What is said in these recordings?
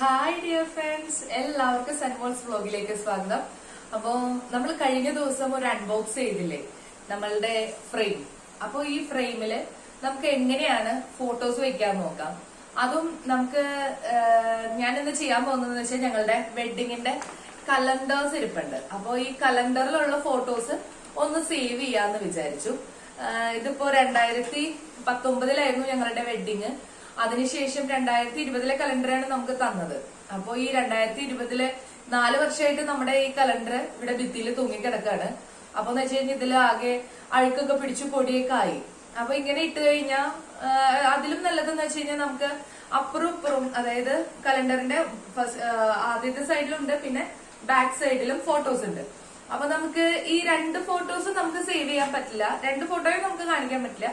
Hi dear friends എല്ലാവർക്കും സെൻമോൾസ് വ്ലോഗിലേക്ക് സ്വാഗതം. അപ്പോ നമ്മൾ കഴിഞ്ഞ ദിവസം ഒരു അൺബോക്സ് ചെയ്തില്ലേ? നമ്മളുടെ ഫ്രെയിം അപ്പോ ഈ ഫ്രെയിമിൽ നമുക്ക് എങ്ങനെയാണ് ഫോട്ടോസ് വെക്കാൻ നോക്കാം? അതും നമുക്ക് ഞാൻ ഇന്ന് ചെയ്യാൻ പോകുന്നതെന്ന് വെച്ചാൽ ഞങ്ങളുടെ വെഡിങ്ങിന്റെ കലണ്ടേഴ്സ് ഇരിപ്പുണ്ട്. അപ്പോ ഈ കലണ്ടറിലുള്ള ഫോട്ടോസ് ഒന്ന് സേവ് ചെയ്യാന്ന് വിചാരിച്ചു. ഇതിപ്പോ രണ്ടായിരത്തി പത്തൊമ്പതിലായിരുന്നു ഞങ്ങളുടെ വെഡിങ് അതിനുശേഷം രണ്ടായിരത്തി ഇരുപതിലെ കലണ്ടറാണ് നമുക്ക് തന്നത്. അപ്പോ ഈ രണ്ടായിരത്തി ഇരുപതിലെ നാല് വർഷമായിട്ട് നമ്മുടെ ഈ കലണ്ടർ ഇവിടെ ഭിത്തിയിൽ തൂങ്ങിക്കിടക്കാണ്. അപ്പൊ എന്ന് വെച്ച് കഴിഞ്ഞാൽ ഇതിൽ ആകെ അഴുക്കൊക്കെ പിടിച്ചു പൊടിയൊക്കെ ആയി. അപ്പൊ ഇങ്ങനെ ഇട്ട് കഴിഞ്ഞാൽ അതിലും നല്ലതെന്ന് വെച്ച് കഴിഞ്ഞാൽ നമുക്ക് അപ്പുറം ഇപ്പുറം അതായത് കലണ്ടറിന്റെ ആദ്യത്തെ സൈഡിലുണ്ട് പിന്നെ ബാക്ക് സൈഡിലും ഫോട്ടോസ് ഉണ്ട്. അപ്പൊ നമുക്ക് ഈ രണ്ട് ഫോട്ടോസ് നമുക്ക് സേവ് ചെയ്യാൻ പറ്റില്ല. രണ്ട് ഫോട്ടോയും നമുക്ക് കാണിക്കാൻ പറ്റില്ല.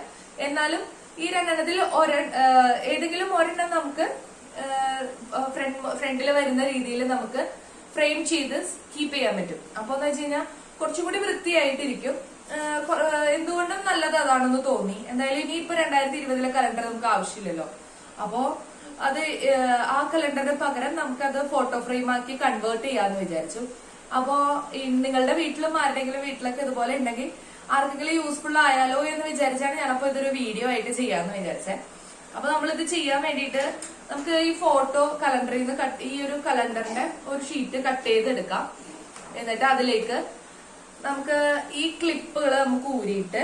എന്നാലും ഈ രണ്ടെണ്ണത്തിൽ ഒരെ ഏതെങ്കിലും ഒരെണ്ണം നമുക്ക് ഫ്രണ്ട് ഫ്രണ്ടിൽ വരുന്ന രീതിയിൽ നമുക്ക് ഫ്രെയിം ചെയ്ത് കീപ്പ് ചെയ്യാൻ പറ്റും. അപ്പൊ എന്ന് വെച്ച് കഴിഞ്ഞാൽ കുറച്ചുകൂടി വൃത്തിയായിട്ടിരിക്കും. എന്തുകൊണ്ടും നല്ലത് അതാണെന്ന് തോന്നി. എന്തായാലും ഇനി ഇനിയിപ്പോ രണ്ടായിരത്തി ഇരുപതിലെ കലണ്ടർ നമുക്ക് ആവശ്യമില്ലല്ലോ. അപ്പോ അത് ആ കലണ്ടറിന് പകരം നമുക്കത് ഫോട്ടോ ഫ്രെയിം ആക്കി കൺവേർട്ട് ചെയ്യാന്ന് വിചാരിച്ചു. അപ്പോ നിങ്ങളുടെ വീട്ടിലും ആരുടെങ്കിലും വീട്ടിലൊക്കെ ഇതുപോലെ ഉണ്ടെങ്കിൽ ആർക്കെങ്കിലും യൂസ്ഫുൾ ആയാലോ എന്ന് വിചാരിച്ചാണ് ഞാനപ്പോ ഇതൊരു വീഡിയോ ആയിട്ട് ചെയ്യാന്ന് വിചാരിച്ചേ. അപ്പൊ നമ്മളിത് ചെയ്യാൻ വേണ്ടിയിട്ട് നമുക്ക് ഈ ഫോട്ടോ കലണ്ടറിൽ നിന്ന് കട്ട് ഈ ഒരു കലണ്ടറിന്റെ ഒരു ഷീറ്റ് കട്ട് ചെയ്തെടുക്കാം. എന്നിട്ട് അതിലേക്ക് നമുക്ക് ഈ ക്ലിപ്പുകൾ നമുക്ക് ഊരിയിട്ട്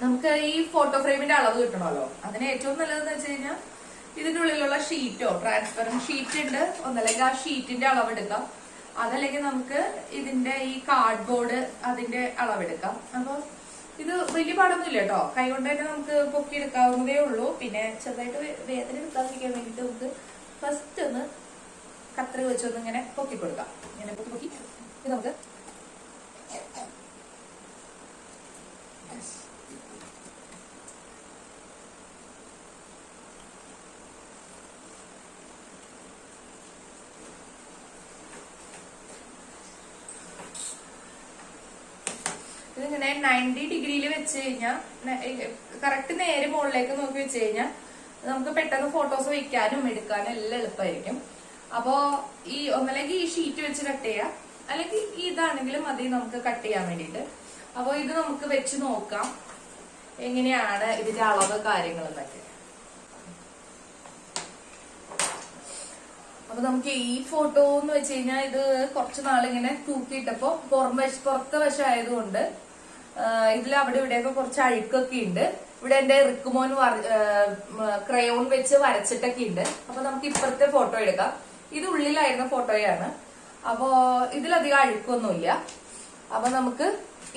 നമുക്ക് ഈ ഫോട്ടോ ഫ്രെയിമിന്റെ അളവ് കിട്ടണമല്ലോ. അതിന് ഏറ്റവും നല്ലതെന്ന് വെച്ച് കഴിഞ്ഞാൽ ഇതിന്റെ ഉള്ളിലുള്ള ഷീറ്റോ ട്രാൻസ്പെറന്റ് ഷീറ്റ് ഉണ്ട്. ഒന്നല്ലെങ്കിൽ ആ ഷീറ്റിന്റെ അളവെടുക്കാം അതല്ലെങ്കിൽ നമുക്ക് ഇതിന്റെ ഈ കാർഡ്ബോർഡ് അതിന്റെ അളവെടുക്കാം. അപ്പൊ ഇത് വലിയ പാടൊന്നുമില്ല കേട്ടോ. കൈകൊണ്ട് തന്നെ നമുക്ക് പൊക്കിയെടുക്കാവുന്നതേ ഉള്ളൂ. പിന്നെ ചെറുതായിട്ട് വേദന എടുക്കാതിരിക്കാൻ വേണ്ടിയിട്ട് നമുക്ക് ഫസ്റ്റ് ഒന്ന് കത്രി വെച്ചൊന്ന് ഇങ്ങനെ പൊക്കി കൊടുക്കാം ഇങ്ങനെ പൊക്കി പൊക്കി. നമുക്ക് ഇതിങ്ങനെ നയന്റി ഡിഗ്രിയിൽ വെച്ച് കഴിഞ്ഞാൽ കറക്റ്റ് നേരെ മുകളിലേക്ക് നോക്കി വെച്ച് കഴിഞ്ഞാൽ നമുക്ക് പെട്ടെന്ന് ഫോട്ടോസ് വയ്ക്കാനും എടുക്കാനും എല്ലാം എളുപ്പമായിരിക്കും അപ്പോ ഈ ഒന്നല്ലെങ്കിൽ ഈ ഷീറ്റ് വെച്ച് കട്ട് ചെയ്യാം അല്ലെങ്കിൽ ഇതാണെങ്കിലും മതി നമുക്ക് കട്ട് ചെയ്യാൻ വേണ്ടിയിട്ട്. അപ്പോൾ ഇത് നമുക്ക് വെച്ച് നോക്കാം എങ്ങനെയാണ് ഇതിന്റെ അളവ് കാര്യങ്ങളെന്നൊക്കെ. അപ്പൊ നമുക്ക് ഈ ഫോട്ടോ എന്ന് വെച്ച് കഴിഞ്ഞാൽ ഇത് കുറച്ചു നാളിങ്ങനെ തൂക്കിയിട്ടപ്പോ പുറം വശ പുറത്തെ വശം ആയതുകൊണ്ട് ഇതിൽ അവിടെ ഇവിടെയൊക്കെ കുറച്ച് അഴുക്കൊക്കെ ഉണ്ട്. ഇവിടെ എന്റെ റിക്കുമോൻ ക്രയോൺ വെച്ച് വരച്ചിട്ടൊക്കെ ഉണ്ട്. അപ്പൊ നമുക്ക് ഇപ്പുറത്തെ ഫോട്ടോ എടുക്കാം. ഇത് ഉള്ളിലായിരുന്ന ഫോട്ടോയാണ്. അപ്പോ ഇതിലധികം അഴുക്കൊന്നുമില്ല. അപ്പൊ നമുക്ക്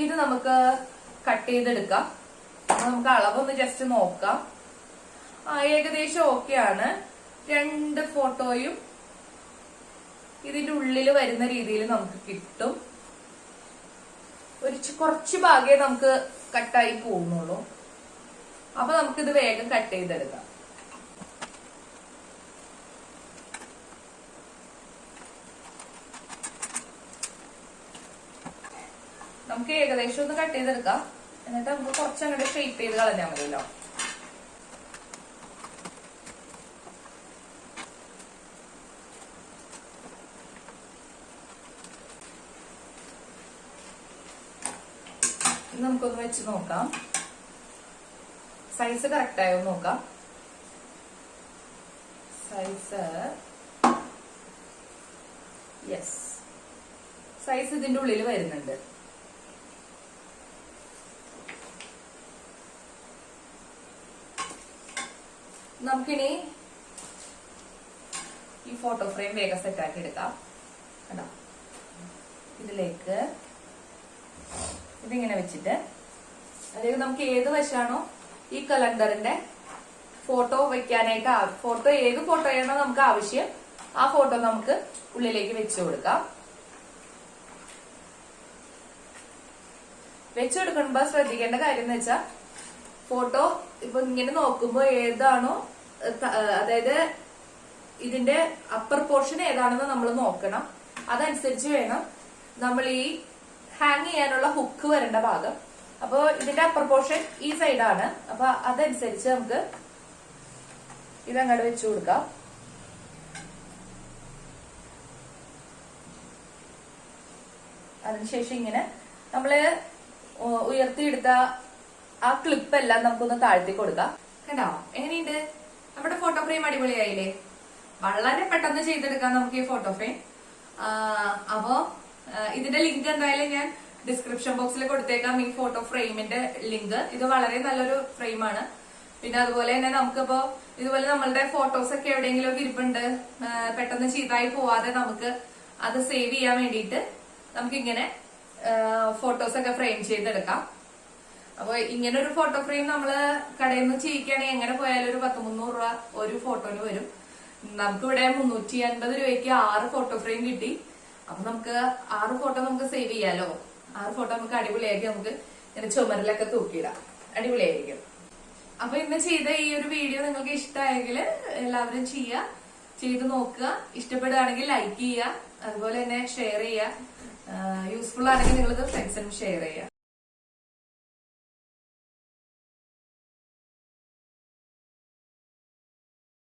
ഇത് നമുക്ക് കട്ട് ചെയ്തെടുക്കാം. അപ്പൊ നമുക്ക് അളവൊന്ന് ജസ്റ്റ് നോക്കാം. ആ ഏകദേശം ഓക്കെയാണ് രണ്ട് ഫോട്ടോയും ഇതിന്റെ ഉള്ളിൽ വരുന്ന രീതിയിൽ നമുക്ക് കിട്ടും. ഒരു കുറച്ച് ഭാഗേ നമുക്ക് കട്ടായി പോകുന്നുള്ളൂ. അപ്പൊ നമുക്കിത് വേഗം കട്ട് ചെയ്തെടുക്കാം. നമുക്ക് ഏകദേശം ഒന്ന് കട്ട് ചെയ്തെടുക്കാം. എന്നിട്ട് നമുക്ക് കുറച്ചങ്ങോട്ട് ഷേപ്പ് ചെയ്ത് കളഞ്ഞാൽ മതിയല്ലോ. ഇത് നമുക്കൊന്ന് വെച്ച് നോക്കാം. സൈസ് കറക്റ്റ് ആയോ നോക്കാം. സൈസ് യെസ് സൈസ് ഇതിന്റെ ഉള്ളിൽ വരുന്നുണ്ട്. നമുക്കിനി ഈ ഫോട്ടോ ഫ്രെയിം വേഗം സെറ്റ് ആക്കി എടുക്കാം. കേട്ടോ ഇതിലേക്ക് ഇതിങ്ങനെ വെച്ചിട്ട്. അതായത് നമുക്ക് ഏത് വശമാണോ ഈ കലണ്ടറിന്റെ ഫോട്ടോ വെക്കാനായിട്ട് ഫോട്ടോ ഏത് ഫോട്ടോയാണോ നമുക്ക് ആവശ്യം ആ ഫോട്ടോ നമുക്ക് ഉള്ളിലേക്ക് വെച്ചു കൊടുക്കാം. വെച്ചു കൊടുക്കുമ്പോ ശ്രദ്ധിക്കേണ്ട കാര്യം എന്ന് വെച്ചാൽ ഫോട്ടോ ഇപ്പൊ ഇങ്ങനെ നോക്കുമ്പോ ഏതാണോ അതായത് ഇതിന്റെ അപ്പർ പോർഷൻ ഏതാണെന്ന് നമ്മൾ നോക്കണം. അതനുസരിച്ച് വേണം നമ്മൾ ഈ ഹാങ് ചെയ്യാനുള്ള ഹുക്ക് വരേണ്ട ഭാഗം. അപ്പോൾ ഇതിന്റെ അപ്പർ പോർഷൻ ഈ സൈഡാണ് അപ്പൊ അതനുസരിച്ച് നമുക്ക് ഇതങ്ങോട്ട് വെച്ചു കൊടുക്കാം. അതിനുശേഷം ഇങ്ങനെ നമ്മൾ ഉയർത്തിയെടുത്ത ആ ക്ലിപ്പ് എല്ലാം നമുക്കൊന്ന് താഴ്ത്തി കൊടുക്കാം. കണ്ടോ? എങ്ങനെയുണ്ട്? നമ്മുടെ ഫോട്ടോ ഫ്രെയിം അടിപൊളിയായില്ലേ? വളരെ പെട്ടെന്ന് ചെയ്തെടുക്കാം നമുക്ക് ഈ ഫോട്ടോ ഫ്രെയിം അപ്പോ ഇതിന്റെ ലിങ്ക് എന്തായാലും ഞാൻ ഡിസ്ക്രിപ്ഷൻ ബോക്സിൽ കൊടുത്തേക്കാം. ഈ ഫോട്ടോ ഫ്രെയിമിന്റെ ലിങ്ക് ഇത് വളരെ നല്ലൊരു ഫ്രെയിമാണ് പിന്നെ അതുപോലെ തന്നെ നമുക്കിപ്പോ ഇതുപോലെ നമ്മളുടെ ഫോട്ടോസ് ഒക്കെ എവിടെയെങ്കിലും ഒക്കെ ഇരിപ്പുണ്ട് പെട്ടെന്ന് ചീത്തായി പോവാതെ നമുക്ക് അത് സേവ് ചെയ്യാൻ വേണ്ടിയിട്ട് നമുക്കിങ്ങനെ ഫോട്ടോസ് ഒക്കെ ഫ്രെയിം ചെയ്തെടുക്കാം. അപ്പൊ ഇങ്ങനെ ഒരു ഫോട്ടോ ഫ്രെയിം നമ്മൾ കടയിൽ നിന്ന് ചെയ്യിക്കുകയാണെങ്കിൽ എങ്ങനെ പോയാലും ഒരു പത്ത് മുന്നൂറ് രൂപ ഒരു ഫോട്ടോന് വരും. നമുക്കിവിടെ മുന്നൂറ്റി അൻപത് രൂപയ്ക്ക് ആറ് ഫോട്ടോ ഫ്രെയിം കിട്ടി. അപ്പൊ നമുക്ക് ആറ് ഫോട്ടോ നമുക്ക് സേവ് ചെയ്യാലോ? ആറ് ഫോട്ടോ നമുക്ക് അടിപൊളിയാക്കി നമുക്ക് ഇങ്ങനെ ചുമരിലൊക്കെ തൂക്കിയിടാം. അടിപൊളിയായിരിക്കും. അപ്പൊ ഇന്ന് ചെയ്ത ഈ ഒരു വീഡിയോ നിങ്ങൾക്ക് ഇഷ്ടമായെങ്കിൽ എല്ലാവരും ചെയ്യുക. ചെയ്ത് നോക്കുക. ഇഷ്ടപ്പെടുകയാണെങ്കിൽ ലൈക്ക് ചെയ്യുക. അതുപോലെ തന്നെ ഷെയർ ചെയ്യുക. യൂസ്ഫുൾ ആണെങ്കിൽ നിങ്ങളിത് ഫ്രണ്ട്സിനും ഷെയർ ചെയ്യുക.